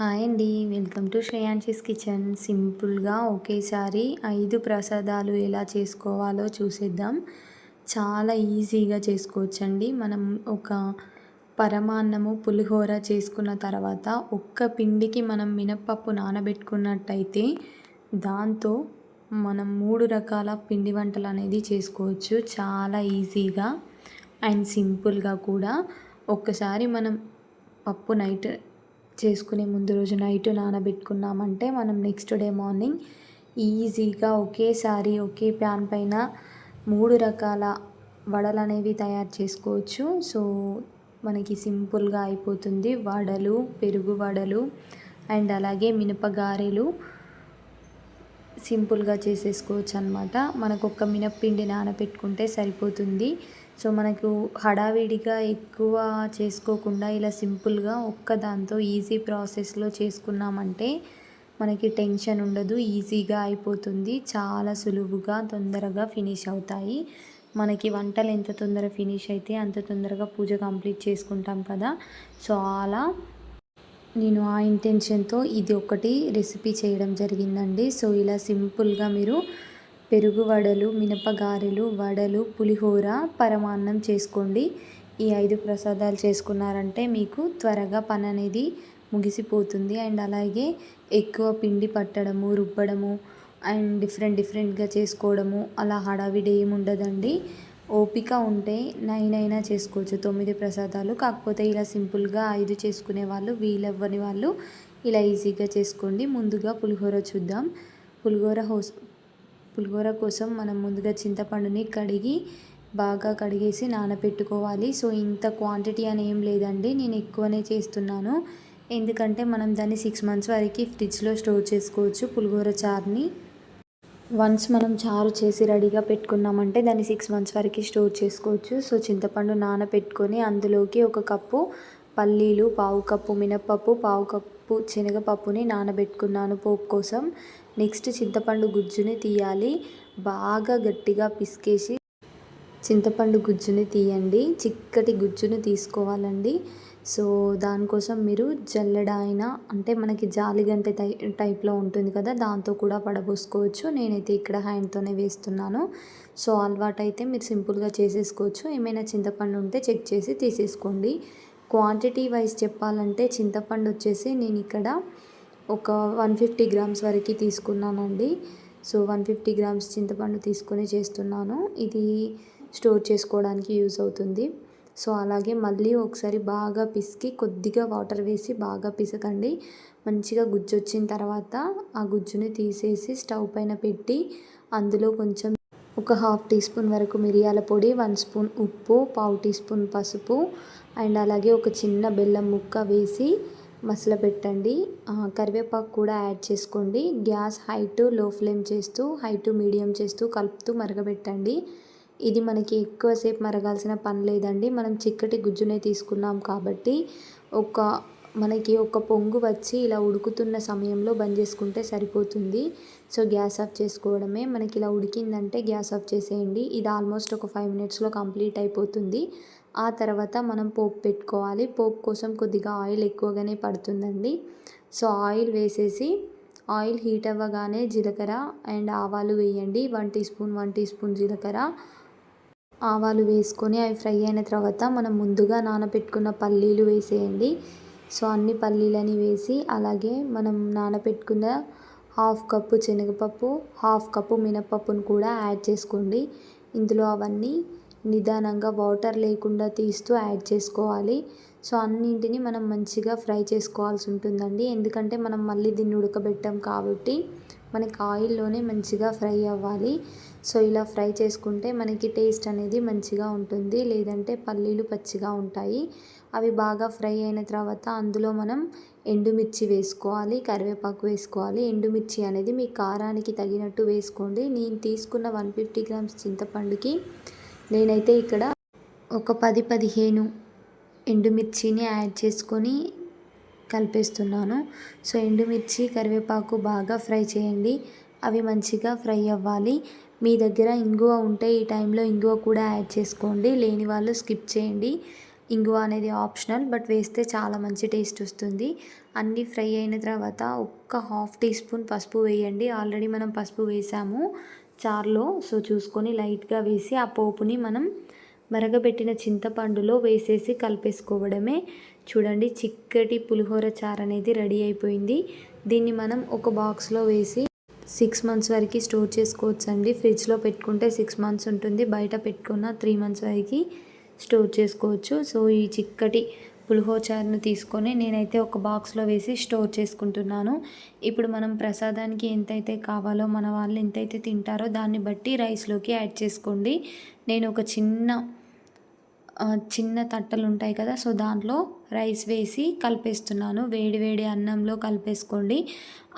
Hi అండి. Welcome to Shreyanshi's kitchen. సింపుల్గా ఒకేసారి ఐదు ప్రసాదాలు ఎలా చేసుకోవాలో చూసేద్దాం. చాలా ఈజీగా చేసుకోవచ్చండి. మనం ఒక పరమాన్నము పులిహోర చేసుకున్న తర్వాత ఒక్క పిండికి మనం మినప్పప్పు నానబెట్టుకున్నట్టయితే దాంతో మనం మూడు రకాల పిండి వంటలు అనేది చేసుకోవచ్చు. చాలా ఈజీగా అండ్ సింపుల్గా కూడా. ఒక్కసారి మనం పప్పు నైట్ చేసుకునే ముందు రోజు నైట్ నానబెట్టుకున్నామంటే మనం నెక్స్ట్ డే మార్నింగ్ ఈజీగా ఒకేసారి ఒకే ప్యాన్ పైన మూడు రకాల వడలు అనేవి తయారు చేసుకోవచ్చు. సో మనకి సింపుల్గా అయిపోతుంది. వడలు పెరుగు వడలు అండ్ అలాగే మినపగారెలు సింపుల్గా చేసేసుకోవచ్చు అనమాట మనకు ఒక మినప్పిండి నానబెట్టుకుంటే సరిపోతుంది. సో మనకు హడావిడిగా ఎక్కువ చేసుకోకుండా ఇలా సింపుల్గా ఒక్క దాంతో ఈజీ ప్రాసెస్లో చేసుకున్నామంటే మనకి టెన్షన్ ఉండదు ఈజీగా అయిపోతుంది చాలా సులువుగా తొందరగా ఫినిష్ అవుతాయి. మనకి వంటలు ఎంత తొందర ఫినిష్ అయితే అంత తొందరగా పూజ కంప్లీట్ చేసుకుంటాం కదా. సో అలా నేను ఆ ఇంటెన్షన్తో ఇది ఒకటి రెసిపీ చేయడం జరిగిందండి. సో ఇలా సింపుల్గా మీరు పెరుగు వడలు మినపగారెలు వడలు పులిహోర పరమాన్నం చేసుకోండి. ఈ ఐదు ప్రసాదాలు చేసుకున్నారంటే మీకు త్వరగా పని అనేది ముగిసిపోతుంది. అండ్ అలాగే ఎక్కువ పిండి పట్టడము రుబ్బడము అండ్ డిఫరెంట్ డిఫరెంట్గా చేసుకోవడము అలా హడావిడి ఏమి ఉండదండి ఓపిక ఉంటే నైన్ అయినా చేసుకోవచ్చు. తొమ్మిది ప్రసాదాలు కాకపోతే ఇలా సింపుల్గా ఐదు చేసుకునే వాళ్ళు వీలవ్వని వాళ్ళు ఇలా ఈజీగా చేసుకోండి. ముందుగా పులిహోర చూద్దాం. పులిహోర హోస్ పులిహోర కోసం మనం ముందుగా చింతపండుని కడిగి బాగా కడిగేసి నానబెట్టుకోవాలి సో ఇంత క్వాంటిటీ అని ఏం లేదండి. నేను ఎక్కువనే చేస్తున్నాను. ఎందుకంటే మనం దాన్ని సిక్స్ మంత్స్ వరకు ఫ్రిడ్జ్లో స్టోర్ చేసుకోవచ్చు పులిహోర చారుని. వన్స్ మనం చారు చేసి రెడీగా పెట్టుకున్నామంటే దాన్ని సిక్స్ మంత్స్ వరకు స్టోర్ చేసుకోవచ్చు. సో చింతపండు నానబెట్టుకొని అందులోకి ఒక కప్పు పల్లీలు పావు కప్పు మినప్పప్పు పావు కప్పు శనగపప్పుని నానబెట్టుకున్నాను పోపు కోసం. నెక్స్ట్ చింతపండు గుజ్జుని తీయాలి. బాగా గట్టిగా పిసికేసి చింతపండు గుజ్జుని తీయండి. చిక్కటి గుజ్జుని తీసుకోవాలండి. సో దానికోసం మీరు జల్లెడ అంటే మనకి జాలిగంటే టై టైప్లో ఉంటుంది కదా దాంతో కూడా పడబోసుకోవచ్చు. నేనైతే ఇక్కడ హ్యాండ్తోనే వేస్తున్నాను. సో అలవాటు అయితే మీరు సింపుల్గా చేసేసుకోవచ్చు. ఏమైనా చింతపండు ఉంటే చెక్ చేసి తీసేసుకోండి. క్వాంటిటీ వైజ్ చెప్పాలంటే చింతపండు వచ్చేసి నేను ఇక్కడ ఒక వన్ ఫిఫ్టీ గ్రామ్స్ వరకు తీసుకున్నానండి. సో వన్ ఫిఫ్టీ గ్రామ్స్ చింతపండు తీసుకొని చేస్తున్నాను. ఇది స్టోర్ చేసుకోవడానికి యూస్ అవుతుంది. సో అలాగే మళ్ళీ ఒకసారి బాగా పిసికి కొద్దిగా వాటర్ వేసి బాగా పిసకండి. మంచిగా గుజ్జు వచ్చిన తర్వాత ఆ గుజ్జుని తీసేసి స్టవ్ పైన పెట్టి అందులో కొంచెం ఒక హాఫ్ టీ స్పూన్ వరకు మిరియాల పొడి వన్ స్పూన్ ఉప్పు పావు టీ స్పూన్ పసుపు అండ్ అలాగే ఒక చిన్న బెల్లం ముక్క వేసి మసల పెట్టండి. కరివేపాకు కూడా యాడ్ చేసుకోండి. Gas high to low flame చేస్తూ హై టు మీడియం చేస్తూ కలుపుతూ మరగబెట్టండి. ఇది మనకి ఎక్కువసేపు మరగాల్సిన పని లేదండి. మనం చిక్కటి గుజ్జునే తీసుకున్నాం కాబట్టి ఒక మనకి ఒక పొంగు వచ్చి ఇలా ఉడుకుతున్న సమయంలో బంద్ చేసుకుంటే సరిపోతుంది. సో గ్యాస్ ఆఫ్ చేసుకోవడమే. మనకి ఇలా ఉడికిందంటే గ్యాస్ ఆఫ్ చేసేయండి. ఇది ఆల్మోస్ట్ ఒక ఫైవ్ మినిట్స్లో కంప్లీట్ అయిపోతుంది. ఆ తర్వాత మనం పోపు పెట్టుకోవాలి. పోపు కోసం కొద్దిగా ఆయిల్ ఎక్కువగానే పడుతుందండి. సో ఆయిల్ వేసేసి ఆయిల్ హీట్ అవ్వగానే జీలకర్ర అండ్ ఆవాలు వేయండి. One teaspoon one teaspoon జీలకర్ర ఆవాలు వేసుకొని అవి ఫ్రై అయిన తర్వాత మనం ముందుగా నానబెట్టుకున్న పల్లీలు వేసేయండి. సో అన్ని పల్లీలని వేసి అలాగే మనం నానబెట్టుకున్న హాఫ్ కప్పు శనగపప్పు హాఫ్ కప్పు మినపప్పును కూడా యాడ్ చేసుకోండి. ఇందులో అవన్నీ నిదానంగా వాటర్ లేకుండా తీస్తూ యాడ్ చేసుకోవాలి. సో అన్నింటినీ మనం మంచిగా ఫ్రై చేసుకోవాల్సి ఉంటుందండి. ఎందుకంటే మనం మళ్ళీ దీన్ని ఉడకబెట్టాం కాబట్టి మనకి ఆయిల్లోనే మంచిగా ఫ్రై అవ్వాలి. సో ఇలా ఫ్రై చేసుకుంటే మనకి టేస్ట్ అనేది మంచిగా ఉంటుంది. లేదంటే పల్లీలు పచ్చిగా ఉంటాయి. అవి బాగా ఫ్రై అయిన తర్వాత అందులో మనం ఎండుమిర్చి వేసుకోవాలి కరివేపాకు వేసుకోవాలి. ఎండుమిర్చి అనేది మీ కారానికి తగినట్టు వేసుకోండి. నేను తీసుకున్న వన్ ఫిఫ్టీ గ్రామ్స్ చింతపండుకి నేనైతే ఇక్కడ ఒక పది పదిహేను ఎండుమిర్చిని యాడ్ చేసుకొని కలిపేస్తున్నాను. సో ఎండుమిర్చి కరివేపాకు బాగా ఫ్రై చేయండి. అవి మంచిగా ఫ్రై అవ్వాలి. మీ దగ్గర ఇంగువ ఉంటే ఈ టైంలో ఇంగువ కూడా యాడ్ చేసుకోండి. లేని వాళ్ళు స్కిప్ చేయండి. ఇంగువ అనేది ఆప్షనల్ బట్ వేస్తే చాలా మంచి టేస్ట్ వస్తుంది. అన్నీ ఫ్రై అయిన తర్వాత ఒక్క హాఫ్ టీ స్పూన్ పసుపు వేయండి. ఆల్రెడీ మనం పసుపు వేసాము. చారులో. సో చూసుకొని లైట్గా వేసి ఆ పోపుని మనం మరగబెట్టిన చింతపండులో వేసేసి కలిపేసుకోవడమే. చూడండి చిక్కటి పులిహోర చారు అనేది రెడీ అయిపోయింది. దీన్ని మనం ఒక బాక్స్లో వేసి సిక్స్ మంత్స్ వరకు స్టోర్ చేసుకోవచ్చు అండి ఫ్రిడ్జ్లో పెట్టుకుంటే సిక్స్ మంత్స్ ఉంటుంది. బయట పెట్టుకున్న త్రీ మంత్స్ వరకు స్టోర్ చేసుకోవచ్చు. సో ఈ చిక్కటి పులిహోచారును తీసుకొని నేనైతే ఒక బాక్స్లో వేసి స్టోర్ చేసుకుంటున్నాను. ఇప్పుడు మనం ప్రసాదానికి ఎంతైతే కావాలో మన వాళ్ళు ఎంతైతే తింటారో దాన్ని బట్టి రైస్లోకి యాడ్ చేసుకోండి. నేను ఒక చిన్న చిన్న తట్టలు ఉంటాయి కదా సో దాంట్లో రైస్ వేసి కలిపేస్తున్నాను. వేడి వేడి అన్నంలో కలిపేసుకోండి.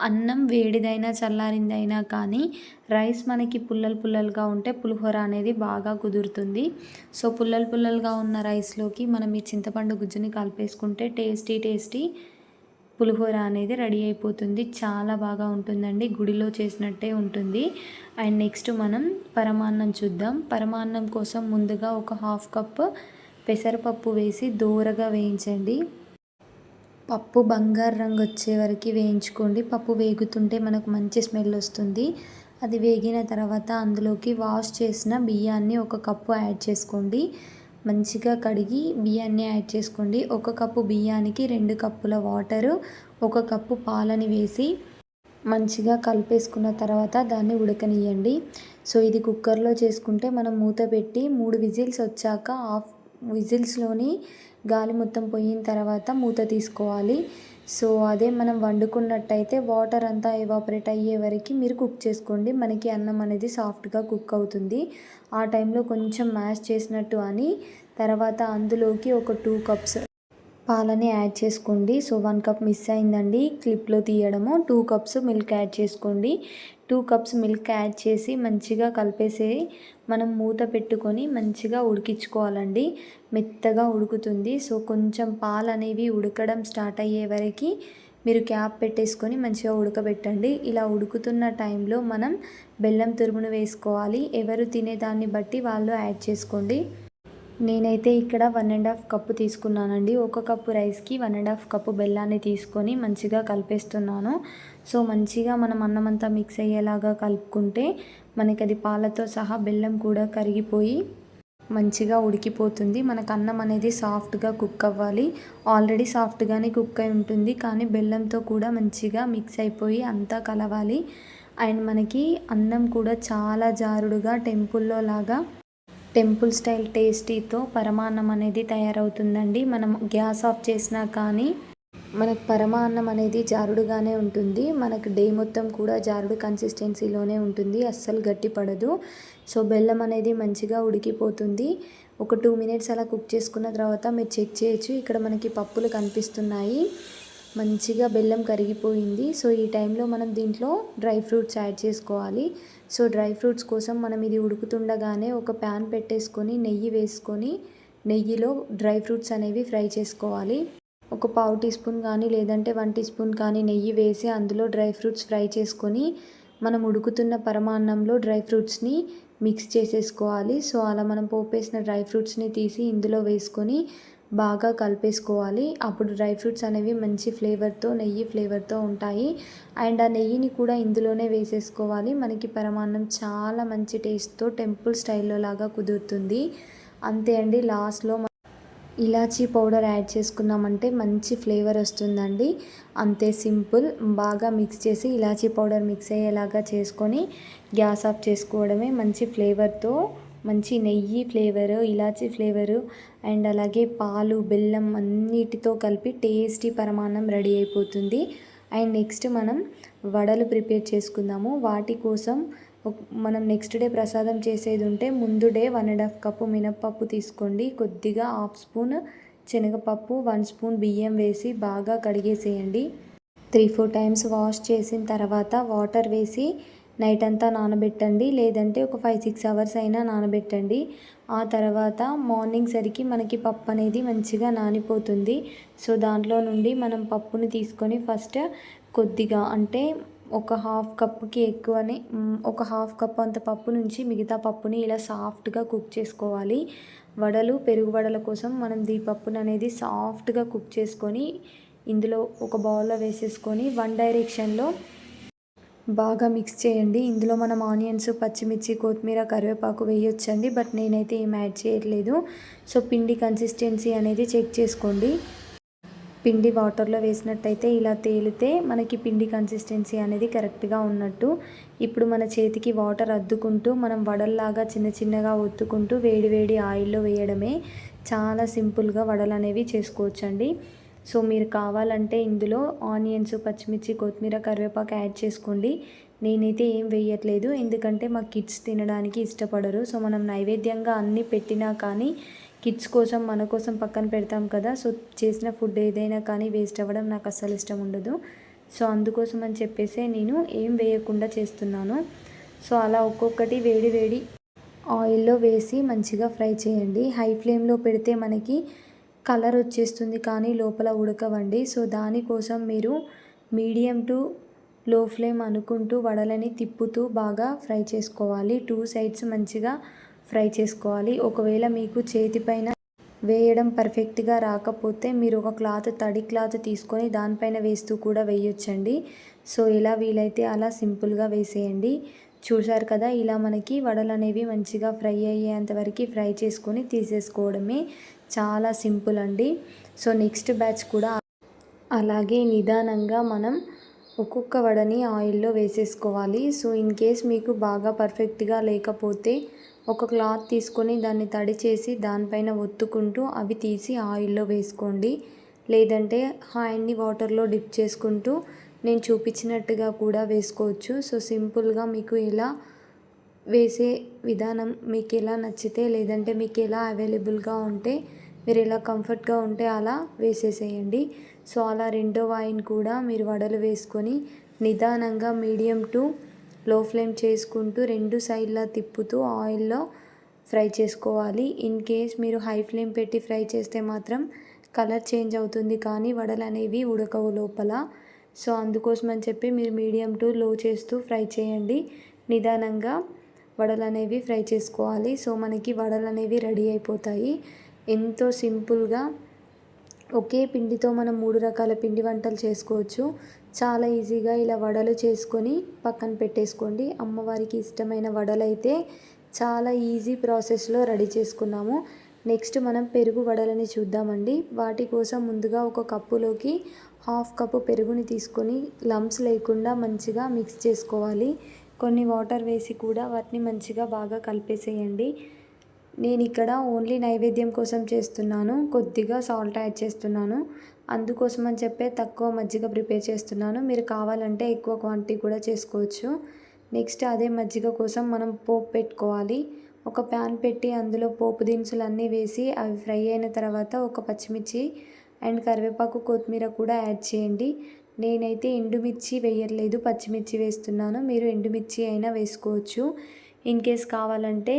అన్నం వేడిదైనా చల్లారిందైనా కానీ రైస్ మనకి పుల్లలు పుల్లలుగా ఉంటే పులిహోర అనేది బాగా కుదురుతుంది. సో పుల్లలు పుల్లలుగా ఉన్న రైస్లోకి మనం ఈ చింతపండు గుజ్జుని కలిపేసుకుంటే టేస్టీ టేస్టీ పులిహోర అనేది రెడీ అయిపోతుంది. చాలా బాగా ఉంటుందండి. గుడిలో చేసినట్టే ఉంటుంది. అండ్ నెక్స్ట్ మనం పరమాన్నం చూద్దాం. పరమాన్నం కోసం ముందుగా ఒక హాఫ్ కప్ పెసరపప్పు వేసి దూరగా వేయించండి. పప్పు బంగారు రంగు వచ్చే వరకు వేయించుకోండి. పప్పు వేగుతుంటే మనకు మంచి స్మెల్ వస్తుంది. అది వేగిన తర్వాత అందులోకి వాష్ చేసిన బియ్యాన్ని ఒక కప్పు యాడ్ చేసుకోండి. మంచిగా కడిగి బియ్యాన్ని యాడ్ చేసుకోండి. ఒక కప్పు బియ్యానికి రెండు కప్పుల వాటరు ఒక కప్పు పాలని వేసి మంచిగా కలిపేసుకున్న తర్వాత దాన్ని ఉడకనియండి సో ఇది కుక్కర్లో చేసుకుంటే మనం మూత పెట్టి మూడు విజిల్స్ వచ్చాక హాఫ్ విజిల్స్లోని గాలి మొత్తం పోయిన తర్వాత మూత తీసుకోవాలి. సో అదే మనం వండుకున్నట్టయితే వాటర్ అంతా ఎవాపరేట్ అయ్యే వరకు మీరు కుక్ చేసుకోండి. మనకి అన్నం అనేది సాఫ్ట్గా కుక్ అవుతుంది. ఆ టైంలో కొంచెం మ్యాష్ చేసినట్టు అని తర్వాత అందులోకి ఒక టూ కప్స్ పాలని యాడ్ చేసుకోండి. సో వన్ కప్ మిస్ అయిందండి. క్లిప్లో తీయడము. టూ కప్స్ మిల్క్ యాడ్ చేసుకోండి. టూ కప్స్ మిల్క్ యాడ్ చేసి మంచిగా కలిపేసి మనం మూత పెట్టుకొని మంచిగా ఉడికించుకోవాలండి. మెత్తగా ఉడుకుతుంది. సో కొంచెం పాలు అనేవి ఉడకడం స్టార్ట్ అయ్యే వరకు మీరు క్యాప్ పెట్టేసుకొని మంచిగా ఉడకబెట్టండి. ఇలా ఉడుకుతున్న టైంలో మనం బెల్లం తురుమును వేసుకోవాలి. ఎవరు తినేదాన్ని బట్టి వాళ్ళు యాడ్ చేసుకోండి. నేనైతే ఇక్కడ వన్ అండ్ హాఫ్ కప్పు తీసుకున్నానండి. ఒక కప్పు రైస్కి వన్ అండ్ హాఫ్ కప్పు బెల్లాన్ని తీసుకొని మంచిగా కలిపేస్తున్నాను. సో మంచిగా మనం అన్నం అంతా మిక్స్ అయ్యేలాగా కలుపుకుంటే మనకి అది పాలతో సహా బెల్లం కూడా కరిగిపోయి మంచిగా ఉడికిపోతుంది. మనకు అన్నం అనేది సాఫ్ట్గా కుక్ అవ్వాలి. ఆల్రెడీ సాఫ్ట్గానే కుక్ అయి ఉంటుంది. కానీ బెల్లంతో కూడా మంచిగా మిక్స్ అయిపోయి అంతా కలవాలి. అండ్ మనకి అన్నం కూడా చాలా జారుడుగా టెంపుల్లో లాగా టెంపుల్ స్టైల్ టేస్టీతో పరమాన్నం అనేది తయారవుతుందండి. మనం గ్యాస్ ఆఫ్ చేసినా కానీ మనకు పరమాన్నం అనేది జారుడుగానే ఉంటుంది. మనకు డే మొత్తం కూడా జారుడు కన్సిస్టెన్సీలోనే ఉంటుంది. అస్సలు గట్టి పడదు సో బెల్లం అనేది మంచిగా ఉడికిపోతుంది. ఒక టూ మినిట్స్ అలా కుక్ చేసుకున్న తర్వాత మీరు చెక్ చేయొచ్చు. ఇక్కడ మనకి పప్పులు కనిపిస్తున్నాయి. మంచిగా బెల్లం కరిగిపోయింది. సో ఈ టైంలో మనం దీంట్లో డ్రై ఫ్రూట్స్ యాడ్ చేసుకోవాలి. సో డ్రై ఫ్రూట్స్ కోసం మనం ఇది ఉడుకుతుండగానే ఒక ప్యాన్ పెట్టేసుకొని నెయ్యి వేసుకొని నెయ్యిలో డ్రై ఫ్రూట్స్ అనేవి ఫ్రై చేసుకోవాలి. ఒక పావు టీ స్పూన్ కానీ లేదంటే వన్ టీ స్పూన్ కానీ నెయ్యి వేసి అందులో డ్రై ఫ్రూట్స్ ఫ్రై చేసుకొని మనం ఉడుకుతున్న పరమాన్నంలో డ్రై ఫ్రూట్స్ని మిక్స్ చేసేసుకోవాలి. సో అలా మనం పోపేసిన డ్రై ఫ్రూట్స్ని తీసి ఇందులో వేసుకొని బాగా కలిపేసుకోవాలి. అప్పుడు డ్రై ఫ్రూట్స్ అనేవి మంచి ఫ్లేవర్తో నెయ్యి ఫ్లేవర్తో ఉంటాయి. అండ్ ఆ నెయ్యిని కూడా ఇందులోనే వేసేసుకోవాలి. మనకి పరమాన్నం చాలా మంచి టేస్ట్తో టెంపుల్ స్టైల్లో లాగా కుదురుతుంది. అంతే అండి. లాస్ట్లో ఇలాచీ పౌడర్ యాడ్ చేసుకున్నామంటే మంచి ఫ్లేవర్ వస్తుందండి. అంతే సింపుల్. బాగా మిక్స్ చేసి ఇలాచీ పౌడర్ మిక్స్ అయ్యేలాగా చేసుకొని గ్యాస్ ఆఫ్ చేసుకోవడమే మంచి ఫ్లేవర్తో మంచి నెయ్యి ఫ్లేవరు ఇలాచీ ఫ్లేవరు అండ్ అలాగే పాలు బెల్లం అన్నిటితో కలిపి టేస్టీ పరమాన్నం రెడీ అయిపోతుంది. అండ్ నెక్స్ట్ మనం వడలు ప్రిపేర్ చేసుకుందాము. వాటి కోసం మనం నెక్స్ట్ డే ప్రసాదం చేసేది ఉంటే ముందు day one and half cup మినప్పప్పు తీసుకోండి. కొద్దిగా హాఫ్ స్పూన్ శనగపప్పు వన్ స్పూన్ బియ్యం వేసి బాగా కడిగేసేయండి. త్రీ ఫోర్ టైమ్స్ వాష్ చేసిన తర్వాత వాటర్ వేసి నైట్ అంతా నానబెట్టండి. లేదంటే ఒక ఫైవ్ సిక్స్ అవర్స్ అయినా నానబెట్టండి. ఆ తర్వాత మార్నింగ్ సరికి మనకి పప్పు అనేది మంచిగా నానిపోతుంది. సో దాంట్లో నుండి మనం పప్పుని తీసుకొని ఫస్ట్ కొద్దిగా అంటే ఒక హాఫ్ కప్కి ఎక్కువనే ఒక హాఫ్ కప్ అంత పప్పు నుంచి మిగతా పప్పుని ఇలా సాఫ్ట్గా కుక్ చేసుకోవాలి. వడలు పెరుగు వడల కోసం మనం ఈ పప్పును అనేది సాఫ్ట్గా కుక్ చేసుకొని ఇందులో ఒక బౌల్లో వేసేసుకొని వన్ డైరెక్షన్లో బాగా మిక్స్ చేయండి. ఇందులో మనం ఆనియన్స్ పచ్చిమిర్చి కొత్తిమీర కరివేపాకు వేయొచ్చండి. బట్ నేనైతే ఏం యాడ్ చేయట్లేదు. సో పిండి కన్సిస్టెన్సీ అనేది చెక్ చేసుకోండి. పిండి వాటర్లో వేసినట్టయితే ఇలా తేలితే మనకి పిండి కన్సిస్టెన్సీ అనేది కరెక్ట్గా ఉన్నట్టు. ఇప్పుడు మన చేతికి వాటర్ అద్దుకుంటూ మనం వడల్లాగా చిన్న చిన్నగా ఒత్తుకుంటూ వేడి వేడి ఆయిల్లో వేయడమే చాలా సింపుల్గా వడలు అనేవి చేసుకోవచ్చండి. సో మీరు కావాలంటే ఇందులో ఆనియన్స్ పచ్చిమిర్చి కొత్తిమీర కరివేపాకు యాడ్ చేసుకోండి. నేనైతే ఏం వేయట్లేదు ఎందుకంటే మా కిడ్స్ తినడానికి ఇష్టపడరు. సో మనం నైవేద్యంగా అన్నీ పెట్టినా కానీ కిడ్స్ కోసం మన కోసం పక్కన పెడతాం కదా. సో చేసిన ఫుడ్ ఏదైనా కానీ వేస్ట్ అవ్వడం నాకు అస్సలు ఇష్టం ఉండదు. సో అందుకోసం అని చెప్పేసి నేను ఏం వేయకుండా చేస్తున్నాను. సో అలా ఒక్కొక్కటి వేడి వేడి ఆయిల్లో వేసి మంచిగా ఫ్రై చేయండి. హై ఫ్లేమ్లో పెడితే మనకి కలర్ వచ్చేస్తుంది కానీ లోపల ఉడకవండి. సో దానికోసం మీరు మీడియం టు లో ఫ్లేమ్ అనుకుంటూ వడలని తిప్పుతూ బాగా ఫ్రై చేసుకోవాలి. టూ సైడ్స్ మంచిగా ఫ్రై చేసుకోవాలి. ఒకవేళ మీకు చేతిపైన వేయడం పర్ఫెక్ట్గా రాకపోతే మీరు ఒక క్లాత్ తడి క్లాత్ తీసుకొని దానిపైన వేస్తూ కూడా వేయొచ్చండి. సో ఎలా వీలైతే అలా సింపుల్గా వేసేయండి. చూశారు కదా ఇలా మనకి వడలు అనేవి మంచిగా ఫ్రై అయ్యేంతవరకు ఫ్రై చేసుకొని తీసేసుకోవడమే చాలా సింపుల్ అండి. సో నెక్స్ట్ బ్యాచ్ కూడా అలాగే నిదానంగా మనం ఒక్కొక్క వడని ఆయిల్లో వేసేసుకోవాలి. సో ఇన్ కేస్ మీకు బాగా పర్ఫెక్ట్గా లేకపోతే ఒక క్లాత్ తీసుకొని దాన్ని తడి చేసి దానిపైన ఒత్తుకుంటూ అవి తీసి ఆయిల్లో వేసుకోండి. లేదంటే హ్యాండ్ని వాటర్లో డిప్ చేసుకుంటూ నేను చూపించినట్టుగా కూడా వేసుకోవచ్చు. సో సింపుల్గా మీకు ఎలా వేసే విధానం మీకు ఎలా నచ్చితే లేదంటే మీకు ఎలా అవైలబుల్గా ఉంటే మీరు ఎలా కంఫర్ట్గా ఉంటే అలా వేసేసేయండి. సో అలా రెండో వాయిన్ కూడా మీరు వడలు వేసుకొని నిదానంగా మీడియం టు లో ఫ్లేమ్ చేసుకుంటూ రెండు సైడ్లా తిప్పుతూ ఆయిల్లో ఫ్రై చేసుకోవాలి. ఇన్ కేస్ మీరు హై ఫ్లేమ్ పెట్టి ఫ్రై చేస్తే మాత్రం కలర్ చేంజ్ అవుతుంది కానీ వడలు అనేవి ఉడకవు లోపల. సో అందుకోసం అని చెప్పి మీరు మీడియం టు లో చేస్తూ ఫ్రై చేయండి. నిదానంగా వడలు అనేవి ఫ్రై చేసుకోవాలి. సో మనకి వడలు అనేవి రెడీ అయిపోతాయి. ఎంతో సింపుల్గా ఒకే పిండితో మనం మూడు రకాల పిండి వంటలు చేసుకోవచ్చు. చాలా ఈజీగా ఇలా వడలు చేసుకొని పక్కన పెట్టేసుకోండి. అమ్మవారికి ఇష్టమైన వడలు అయితే చాలా ఈజీ ప్రాసెస్లో రెడీ చేసుకున్నాము. నెక్స్ట్ మనం పెరుగు వడలని చూద్దామండి. వాటి కోసం ముందుగా ఒక కప్పులోకి హాఫ్ కప్పు పెరుగుని తీసుకొని లమ్స్ లేకుండా మంచిగా మిక్స్ చేసుకోవాలి. కొన్ని వాటర్ వేసి కూడా వాటిని మంచిగా బాగా కలిపేసేయండి. నేను ఇక్కడ ఓన్లీ నైవేద్యం కోసం చేస్తున్నాను. కొద్దిగా సాల్ట్ యాడ్ చేస్తున్నాను. అందుకోసం అని చెప్పే తక్కువ మజ్జిగ ప్రిపేర్ చేస్తున్నాను. మీరు కావాలంటే ఎక్కువ క్వాంటిటీ కూడా చేసుకోవచ్చు. నెక్స్ట్ అదే మజ్జిగ కోసం మనం పోపు పెట్టుకోవాలి. ఒక ప్యాన్ పెట్టి అందులో పోపు దినుసులు అన్నీ వేసి అవి ఫ్రై అయిన తర్వాత ఒక పచ్చిమిర్చి అండ్ కరివేపాకు కొత్తిమీర కూడా యాడ్ చేయండి. నేనైతే ఎండుమిర్చి వేయట్లేదు పచ్చిమిర్చి వేస్తున్నాను. మీరు ఎండుమిర్చి అయినా వేసుకోవచ్చు. ఇన్ కేస్ కావాలంటే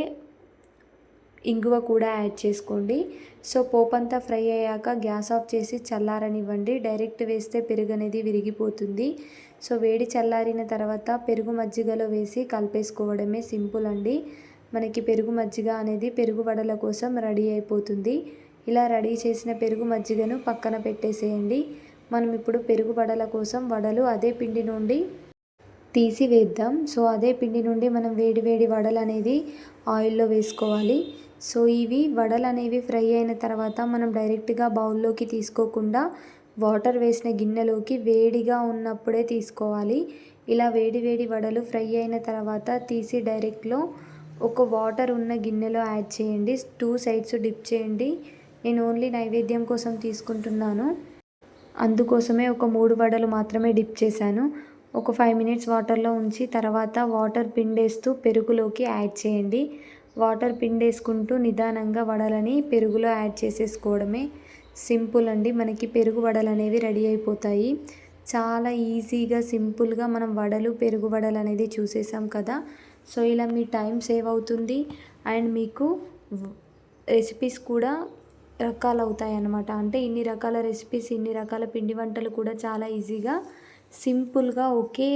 ఇంగువ కూడా యాడ్ చేసుకోండి. సో పోపంతా అంతా ఫ్రై అయ్యాక గ్యాస్ ఆఫ్ చేసి చల్లారనివ్వండి. డైరెక్ట్ వేస్తే పెరుగు అనేది విరిగిపోతుంది. సో వేడి చల్లారిన తర్వాత పెరుగు మజ్జిగలో వేసి కలిపేసుకోవడమే సింపుల్ అండి. మనకి పెరుగు మజ్జిగ అనేది పెరుగు వడల కోసం రెడీ అయిపోతుంది. ఇలా రెడీ చేసిన పెరుగు మజ్జిగను పక్కన పెట్టేసేయండి. మనం ఇప్పుడు పెరుగు వడల కోసం వడలు అదే పిండి నుండి తీసి వేద్దాం. సో అదే పిండి నుండి మనం వేడి వేడి వడలు అనేది ఆయిల్లో వేసుకోవాలి. సో ఇవి వడలు అనేవి ఫ్రై అయిన తర్వాత మనం డైరెక్ట్గా బౌల్లోకి తీసుకోకుండా వాటర్ వేసిన గిన్నెలోకి వేడిగా ఉన్నప్పుడే తీసుకోవాలి. ఇలా వేడి వేడి వడలు ఫ్రై అయిన తర్వాత తీసి డైరెక్ట్లో ఒక వాటర్ ఉన్న గిన్నెలో యాడ్ చేయండి. టూ సైడ్స్ డిప్ చేయండి. నేను ఓన్లీ నైవేద్యం కోసం తీసుకుంటున్నాను. అందుకోసమే ఒక మూడు వడలు మాత్రమే డిప్ చేశాను. ఒక ఫైవ్ మినిట్స్ వాటర్లో ఉంచి తర్వాత వాటర్ పిండేస్తూ పెరుగులోకి యాడ్ చేయండి. వాటర్ పిండేసుకుంటూ నిదానంగా వడలని పెరుగులో యాడ్ చేసేసుకోవడమే సింపుల్ అండి. మనకి పెరుగు వడలు అనేవి రెడీ అయిపోతాయి. చాలా ఈజీగా సింపుల్గా మనం వడలు పెరుగు వడలు అనేది చూసేసాం కదా. సో ఇలా మీ టైం సేవ్ అవుతుంది. అండ్ మీకు రెసిపీస్ కూడా రకాలు అవుతాయి అన్నమాట అంటే ఇన్ని రకాల రెసిపీస్ ఇన్ని రకాల పిండి వంటలు కూడా చాలా ఈజీగా సింపుల్గా ఒకే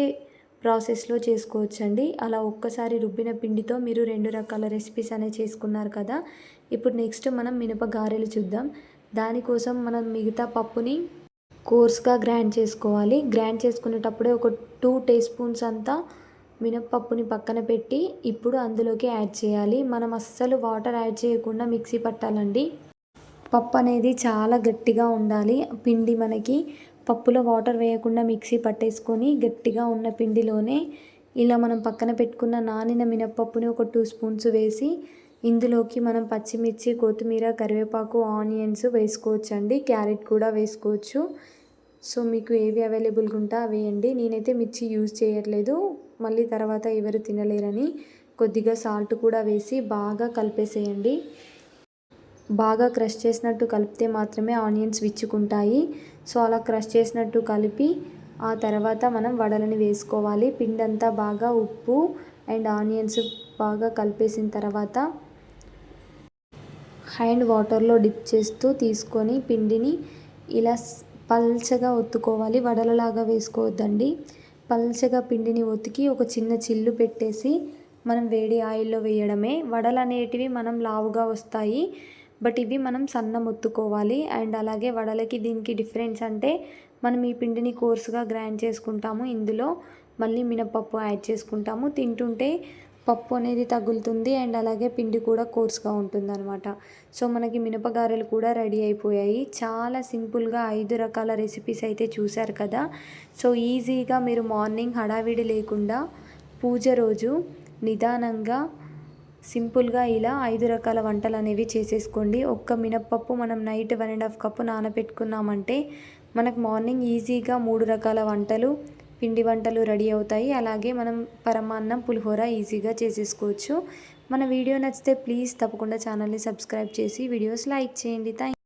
ప్రాసెస్లో చేసుకోవచ్చండి. అలా ఒక్కసారి రుబ్బిన పిండితో మీరు రెండు రకాల రెసిపీస్ అనేవి చేసుకున్నారు కదా. ఇప్పుడు నెక్స్ట్ మనం మినప గారెలు చూద్దాం. దానికోసం మనం మిగతా పప్పుని కోర్స్గా గ్రైండ్ చేసుకోవాలి. గ్రైండ్ చేసుకునేటప్పుడే ఒక టూ టీ స్పూన్స్ అంతా మినప్పప్పుని పక్కన పెట్టి ఇప్పుడు అందులోకి యాడ్ చేయాలి. మనం అస్సలు వాటర్ యాడ్ చేయకుండా మిక్సీ పట్టాలండి. పప్పు అనేది చాలా గట్టిగా ఉండాలి. పిండి మనకి పప్పులో వాటర్ వేయకుండా మిక్సీ పట్టేసుకొని గట్టిగా ఉన్న పిండిలోనే ఇలా మనం పక్కన పెట్టుకున్న నానిన మినప్పప్పుని ఒక టూ స్పూన్స్ వేసి ఇందులోకి మనం పచ్చిమిర్చి కొత్తిమీర కరివేపాకు ఆనియన్స్ వేసుకోవచ్చు అండి క్యారెట్ కూడా వేసుకోవచ్చు. సో మీకు ఏవి అవైలబుల్గా ఉంటా వేయండి. నేనైతే మిర్చి యూజ్ చేయట్లేదు. మళ్ళీ తర్వాత ఎవరు తినలేరని కొద్దిగా సాల్ట్ కూడా వేసి బాగా కలిపేసేయండి. బాగా క్రష్ చేసినట్టు కలిపితే మాత్రమే ఆనియన్స్ విచ్చుకుంటాయి. సో అలా క్రష్ చేసినట్టు కలిపి ఆ తర్వాత మనం వడలని వేసుకోవాలి. పిండంతా బాగా ఉప్పు అండ్ ఆనియన్స్ బాగా కలిపేసిన తర్వాత హ్యాండ్ వాటర్లో డిప్ చేస్తూ తీసుకొని పిండిని ఇలా పల్చగా ఒత్తుకోవాలి. వడలలాగా వేసుకోవద్దండి. పల్చగా పిండిని ఒతికి ఒక చిన్న చిల్లు పెట్టేసి మనం వేడి ఆయిల్లో వేయడమే. వడలు అనేటివి మనం లావుగా వస్తాయి. బట్ ఇవి మనం సన్న ముత్తుకోవాలి అండ్ అలాగే వడలకి దీనికి డిఫరెన్స్ అంటే మనం ఈ పిండిని కోర్సుగా గ్రైండ్ చేసుకుంటాము. ఇందులో మళ్ళీ మినపప్పు యాడ్ చేసుకుంటాము. తింటుంటే పప్పు అనేది తగులుతుంది. అండ్ అలాగే పిండి కూడా కోర్స్గా ఉంటుంది అనమాట సో మనకి మినపగారెలు కూడా రెడీ అయిపోయాయి. చాలా సింపుల్గా ఐదు రకాల రెసిపీస్ అయితే చూశారు కదా. సో ఈజీగా మీరు మార్నింగ్ హడావిడి లేకుండా పూజ రోజు నిదానంగా సింపుల్గా ఇలా ఐదు రకాల వంటలు అనేవి చేసేసుకోండి. ఒక్క మినప్పప్పు మనం night one and half cup నానబెట్టుకున్నామంటే మనకు మార్నింగ్ ఈజీగా మూడు రకాల వంటలు పిండి వంటలు రెడీ అవుతాయి. అలాగే మనం పరమాన్నం పులిహోర ఈజీగా చేసేసుకోవచ్చు. మన వీడియో నచ్చితే ప్లీజ్ తప్పకుండా ఛానల్ని సబ్స్క్రైబ్ చేసి వీడియోస్ లైక్ చేయండి. థ్యాంక్